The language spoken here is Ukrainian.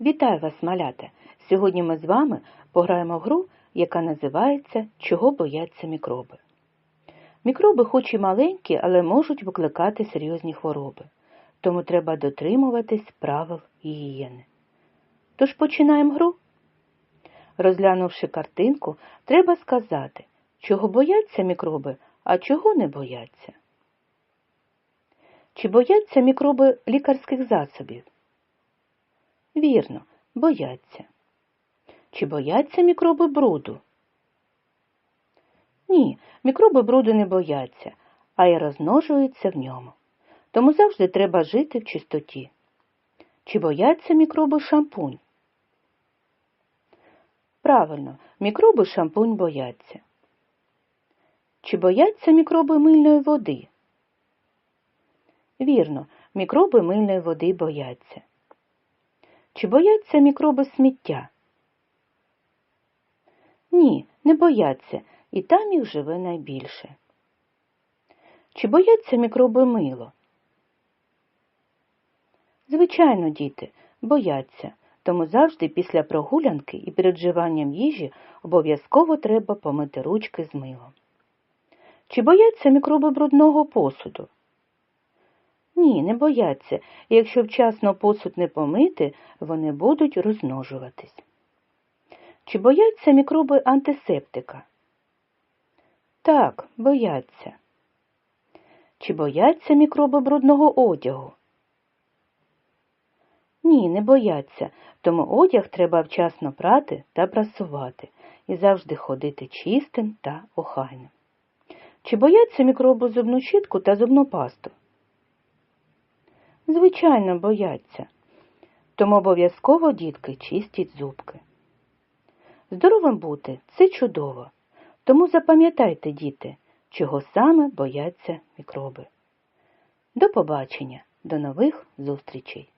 Вітаю вас, малята! Сьогодні ми з вами пограємо в гру, яка називається Чого бояться мікроби. Мікроби хоч і маленькі, але можуть викликати серйозні хвороби, тому треба дотримуватись правил гігієни. Тож починаємо гру. Розглянувши картинку, треба сказати, чого бояться мікроби, а чого не бояться. Чи бояться мікроби лікарських засобів? Вірно, бояться. Чи бояться мікроби бруду? Ні, мікроби бруду не бояться, а й розмножуються в ньому. Тому завжди треба жити в чистоті. Чи бояться мікроби шампунь? Правильно, мікроби шампунь бояться. Чи бояться мікроби мильної води? Вірно, мікроби мильної води бояться. Чи бояться мікроби сміття? Ні, не бояться, і там їх живе найбільше. Чи бояться мікроби мило? Звичайно, діти, бояться, тому завжди після прогулянки і перед вживанням їжі обов'язково треба помити ручки з милом. Чи бояться мікроби брудного посуду? Ні, не бояться, якщо вчасно посуд не помити, вони будуть розмножуватись. Чи бояться мікроби антисептика? Так, бояться. Чи бояться мікроби брудного одягу? Ні, не бояться, тому одяг треба вчасно прати та прасувати і завжди ходити чистим та охайним. Чи бояться мікроби зубну щітку та зубну пасту? Звичайно, бояться. Тому обов'язково, дітки, чистіть зубки. Здоровим бути це чудово. Тому запам'ятайте, діти, чого саме бояться мікроби. До побачення, до нових зустрічей!